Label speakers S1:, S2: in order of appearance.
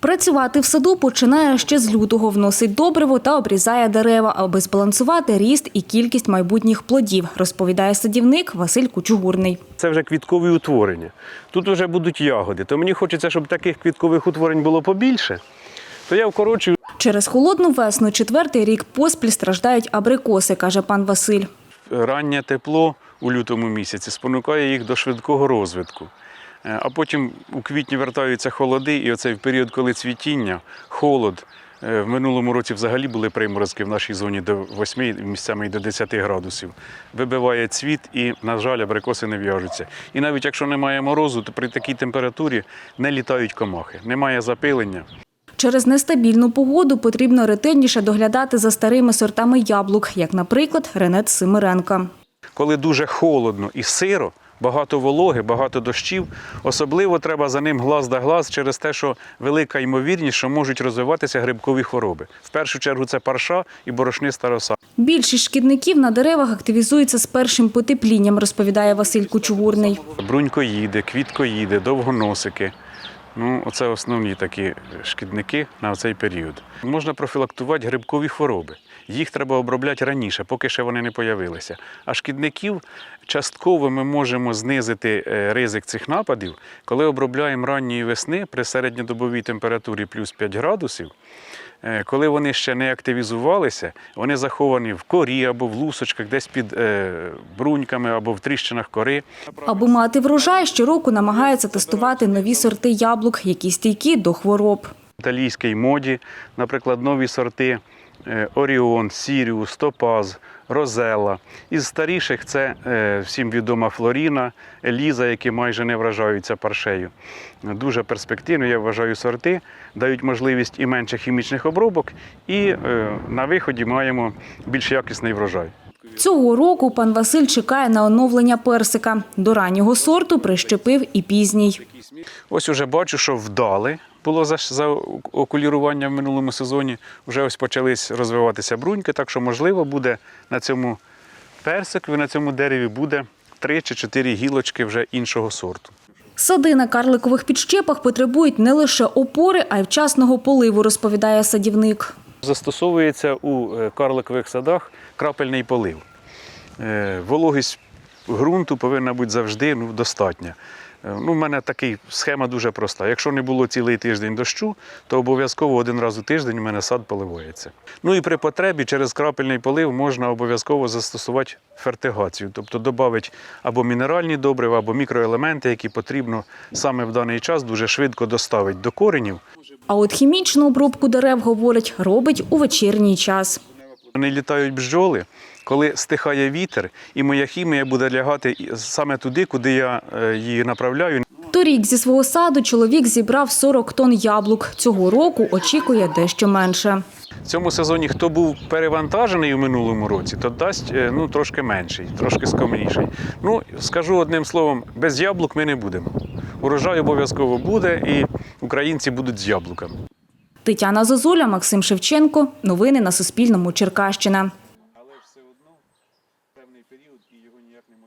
S1: Працювати в саду починає ще з лютого, вносить добриво та обрізає дерева, аби збалансувати ріст і кількість майбутніх плодів, розповідає садівник Василь Кучугурний.
S2: Це вже квіткові утворення. Тут вже будуть ягоди. То мені хочеться, щоб таких квіткових утворень було побільше. То я вкорочую
S1: Через холодну весну четвертий рік поспіль страждають абрикоси, каже пан Василь.
S2: раннє тепло у лютому місяці спонукає їх до швидкого розвитку. Е, А потім у квітні вертаються холоди, і оцей період, коли цвітіння, холод. е, В минулому році взагалі були приморозки в нашій зоні до 8, місцями і до 10 градусів. Вибиває цвіт і, на жаль, абрикоси не в'яжуться. І навіть якщо немає морозу, то при такій температурі не літають комахи, немає запилення.
S1: Через нестабільну погоду потрібно ретельніше доглядати за старими сортами яблук, як, наприклад, Ренет Семиренка.
S2: Коли дуже холодно і сиро, багато вологи, багато дощів, особливо треба за ним глаз да глаз через те, що велика ймовірність, що можуть розвиватися грибкові хвороби. В першу чергу це парша і борошниста роса.
S1: Більшість шкідників на деревах активізується з першим потеплінням, розповідає Василь Кучугурний.
S2: Брунькоїди, квіткоїди, довгоносики. Ну, оце основні такі шкідники на цей період. Можна профілактувати грибкові хвороби. Їх треба обробляти раніше, поки ще вони не появилися. А шкідників частково ми можемо знизити е, ризик цих нападів, коли обробляємо ранньої весни при середньодобовій температурі плюс 5 градусів. Е, Коли вони ще не активізувалися, вони заховані в корі або в лусочках, десь під е, бруньками або в тріщинах кори.
S1: Аби мати врожай, щороку намагаються тестувати нові сорти яблук, які стійкі до хвороб.
S2: італійській моді, наприклад, нові сорти Оріон, Сіріус, Топаз, Розелла. Із старіших це е, всім відома Флоріна, Еліза, які майже не вражаються паршею. Дуже перспективно, я вважаю, сорти дають можливість і менше хімічних обробок, і е, на виході маємо більш якісний врожай.
S1: Цього року пан Василь чекає на оновлення персика. До раннього сорту прищепив і пізній.
S2: Ось уже бачу, що вдали було за, за окулірування в минулому сезоні. Вже ось почались розвиватися бруньки, так що, можливо, буде на цьому персику, на цьому дереві буде три чи чотири гілочки вже іншого сорту.
S1: Сади на карликових підщепах потребують не лише опори, а й вчасного поливу, розповідає садівник.
S2: Застосовується у е, карликових садах крапельний полив. Е, Вологість ґрунту повинна бути завжди ну, достатня. Е, Ну, У мене така схема дуже проста. Якщо не було цілий тиждень дощу, то обов'язково один раз у тиждень у мене сад поливається. Ну і при потребі через крапельний полив можна обов'язково застосувати фертигацію, тобто додати або мінеральні добрива, або мікроелементи, які потрібно саме в даний час дуже швидко доставити до коренів.
S1: А от хімічну обробку дерев, говорить, робить у вечірній час.
S2: Вони літають бджоли, коли стихає вітер, і моя хімія буде лягати саме туди, куди я е, її направляю.
S1: Торік зі свого саду чоловік зібрав 40 тонн яблук. Цього року очікує дещо менше.
S2: В цьому сезоні, хто був перевантажений у минулому році, то дасть е, ну, трошки менший, трошки скромніший. Ну, скажу одним словом, без яблук ми не будемо. Урожай обов'язково буде, і українці будуть з яблуками.
S1: Тетяна Зозуля, Максим Шевченко. Новини на Суспільному. Черкащина.